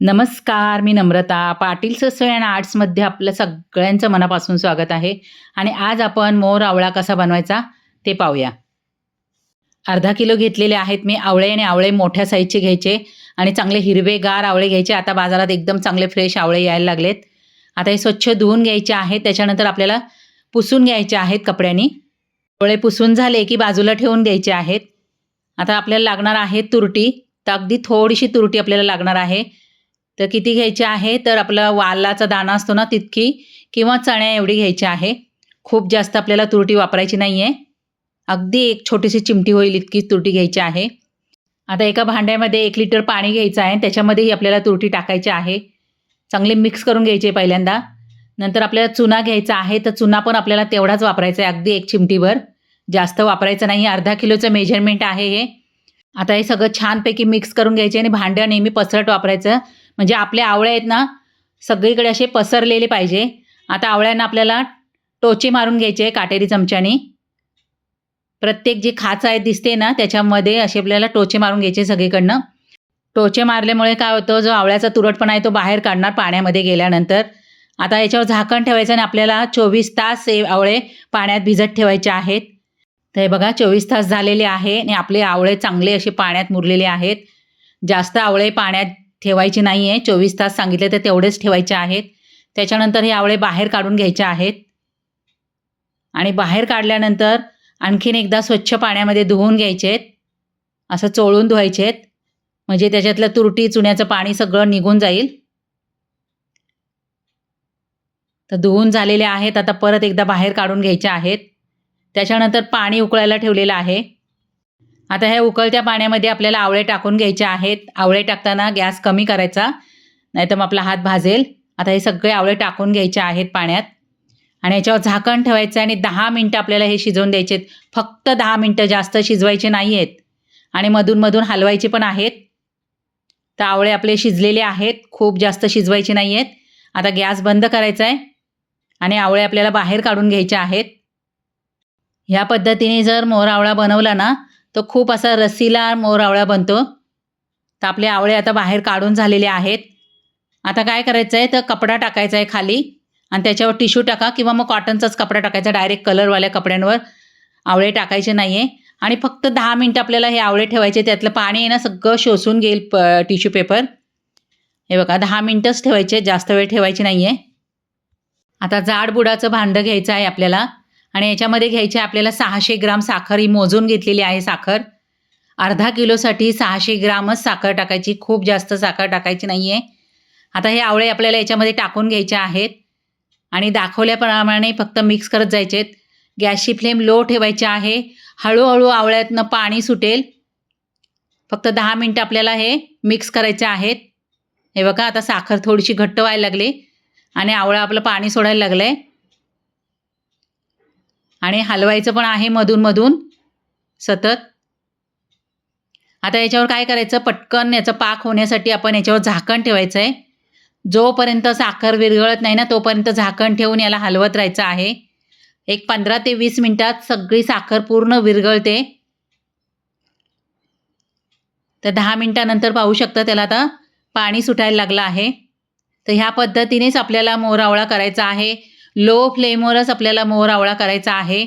नमस्कार मी नम्रता. पाटील ससोय अँड आर्ट्समध्ये आपलं सगळ्यांचं मनापासून स्वागत आहे. आणि आज आपण मोर आवळा कसा बनवायचा ते पाहूया. अर्धा किलो घेतलेले आहेत मी आवळे आणि आवळे मोठ्या साईजचे घ्यायचे. आणि चांगले हिरवेगार आवळे घ्यायचे. आता बाजारात एकदम चांगले फ्रेश आवळे यायला लागलेत. आता हे स्वच्छ धुवून घ्यायचे आहेत. त्याच्यानंतर आपल्याला पुसून घ्यायचे आहेत कपड्यांनी. आवळे पुसून झाले की बाजूला ठेवून द्यायचे आहेत. आता आपल्याला लागणार आहे तुरटी. तर अगदी थोडीशी तुरटी आपल्याला लागणार आहे. तर किती घ्यायची आहे? तर आपला वालाचा दाणा असतो ना तितकी किंवा चण्या एवढी घ्यायची आहे. खूप जास्त आपल्याला तुरटी वापरायची नाही आहे अगदी एक छोटीशी चिमटी होईल इतकी तुरटी घ्यायची आहे. आता एका भांड्यामध्ये एक लिटर पाणी घ्यायचं आहे. त्याच्यामध्येही आपल्याला तुरटी टाकायची आहे. चांगले मिक्स करून घ्यायचे पहिल्यांदा. नंतर आपल्याला चुना घ्यायचा आहे. तर चुना पण आपल्याला तेवढाच वापरायचा आहे अगदी एक चिमटीभर. जास्त वापरायचं नाही. अर्धा किलोचं मेजरमेंट आहे हे. आता हे सगळं छानपैकी मिक्स करून घ्यायचे आणि भांडं नेहमी पसरट वापरायचं. म्हणजे आपले आवळे आहेत ना सगळीकडे असे पसरलेले पाहिजे. आता आवळ्यांना आपल्याला टोचे मारून घ्यायचे काटेरी चमच्याने. प्रत्येक जी खाच आहे दिसते ना त्याच्यामध्ये असे आपल्याला टोचे मारून घ्यायचे सगळीकडनं. टोचे मारल्यामुळे काय होतं जो आवळ्याचा तुरटपणा आहे तो बाहेर काढणार पाण्यामध्ये गेल्यानंतर. आता याच्यावर झाकण ठेवायचं आणि आपल्याला चोवीस तास हे आवळे पाण्यात भिजत ठेवायचे आहेत. तर हे बघा चोवीस तास झालेले आहे आणि आपले आवळे चांगले असे पाण्यात मुरलेले आहेत. जास्त आवळे पाण्यात ठेवायची नाही आहे चोवीस तास सांगितले तर तेवढेच ठेवायचे आहेत. त्याच्यानंतर हे आवळे बाहेर काढून घ्यायचे आहेत. आणि बाहेर काढल्यानंतर आणखीन एकदा स्वच्छ पाण्यामध्ये धुवून घ्यायचे आहेत. असं चोळून धुवायचे आहेत. म्हणजे त्याच्यातलं तुरटी चुन्याचं पाणी सगळं निघून जाईल. तर धुवून झालेले आहेत. आता परत एकदा बाहेर काढून घ्यायचे आहेत. त्याच्यानंतर पाणी उकळायला ठेवलेलं आहे. आता ह्या उकळत्या पाण्यामध्ये आपल्याला आवळे टाकून घ्यायचे आहेत. आवळे टाकताना गॅस कमी करायचा नाहीतर मग आपला हात भाजेल. आता हे सगळे आवळे टाकून घ्यायचे आहेत पाण्यात. आणि याच्यावर झाकण ठेवायचं आहे आणि दहा मिनटं आपल्याला हे शिजवून द्यायचे आहेत. फक्त दहा मिनटं जास्त शिजवायचे नाही आहेत. आणि मधून मधून हलवायचे पण आहेत. तर आवळे आपले शिजलेले आहेत. खूप जास्त शिजवायचे नाही आहेत. आता गॅस बंद करायचा आहे आणि आवळे आपल्याला बाहेर काढून घ्यायचे आहेत. ह्या पद्धतीने जर मोर आवळा बनवला ना तो खूप असा रसीला मोर आवळा बनतो. तर आपले आवळे आता बाहेर काढून झालेले आहेत. आता काय करायचं आहे तर कपडा टाकायचा आहे खाली आणि त्याच्यावर टिश्यू टाका किंवा मग कॉटनचाच कपडा टाकायचा डायरेक्ट कलरवाल्या कपड्यांवर. आवळे टाकायचे नाही आहे आणि फक्त दहा मिनटं आपल्याला हे आवळे ठेवायचे त्यातलं पाणी आहे ना सगळं शोषून घेईल प टिश्यू पेपर हे बघा दहा मिनटंच ठेवायचे जास्त वेळ ठेवायची नाही आहे आता जाड बुडाचं भांडं घ्यायचं आहे आपल्याला. आणि याच्यामध्ये घ्यायचे आपल्याला सहाशे ग्राम साखर ही मोजून घेतलेली आहे साखर. अर्धा किलोसाठी सहाशे ग्रामच साखर टाकायची खूप जास्त साखर टाकायची नाही आहे आता हे आवळे आपल्याला याच्यामध्ये टाकून घ्यायचे आहेत. आणि दाखवल्याप्रमाणे फक्त मिक्स करत जायचे आहेत गॅसची फ्लेम लो ठेवायची आहे. हळूहळू आवळ्यातनं पाणी सुटेल. फक्त दहा मिनटं आपल्याला हे मिक्स करायचे आहेत. हे बघा आता साखर थोडीशी घट्ट व्हायला लागली. आणि आवळा आपलं पाणी सोडायला लागलं आहे आणि हलवायचं पण आहे मधून मधून. सतत. आता याच्यावर काय करायचं? पटकन याचं पाक होण्यासाठी आपण याच्यावर झाकण ठेवायचं आहे. जोपर्यंत साखर विरघळत नाही ना तोपर्यंत झाकण ठेवून याला हलवत राहायचं आहे. एक पंधरा ते वीस मिनटात सगळी साखर पूर्ण विरघळते. तर दहा मिनटानंतर पाहू शकता त्याला आता पाणी सुटायला लागलं आहे. तर ह्या पद्धतीनेच आपल्याला मोरावळा करायचा आहे. लो फ्लेमवरच आपल्याला मोहर आवळा करायचा आहे.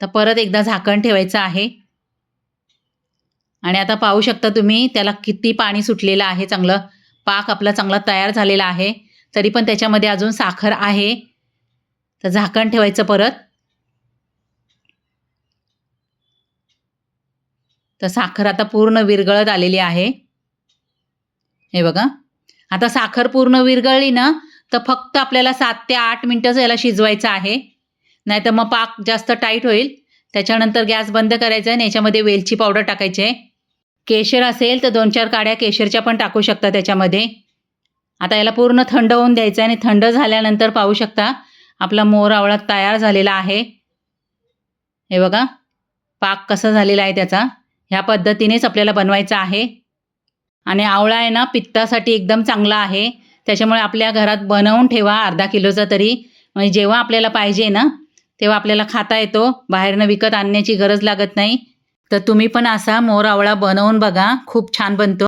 तर परत एकदा झाकण ठेवायचं आहे. आणि आता पाहू शकता तुम्ही त्याला किती पाणी सुटलेलं आहे चांगलं पाक आपला चांगला तयार झालेला आहे. तरी पण त्याच्यामध्ये अजून साखर आहे. तर झाकण ठेवायचं परत. तर साखर आता पूर्ण विरगळत आलेली आहे. हे बघा. आता साखर पूर्ण विरघळली ना तर फक्त आपल्याला सात ते आठ मिनटंच याला शिजवायचं आहे. नाही तर मग पाक जास्त टाईट होईल. त्याच्यानंतर गॅस बंद करायचा आहे आणि याच्यामध्ये वेलची पावडर टाकायची आहे. केशर असेल तर दोन चार काड्या केशरच्या पण टाकू शकता त्याच्यामध्ये. आता याला पूर्ण थंड होऊन द्यायचं आहे आणि थंड झाल्यानंतर पाहू शकता आपला मोर आवळा तयार झालेला आहे. हे बघा पाक कसा झालेला आहे त्याचा. ह्या पद्धतीनेच आपल्याला बनवायचा आहे. आणि आवळा आहे ना पित्तासाठी एकदम चांगला आहे. त्याच्यामुळे आपल्या घरात बनवून ठेवा अर्धा किलोचा तरी. म्हणजे जेव्हा आपल्याला पाहिजे ना तेव्हा आपल्याला खाता येतो. बाहेरनं विकत आणण्याची गरज लागत नाही. तर तुम्ही पण असा मोर आवळा बनवून बघा. खूप छान बनतो.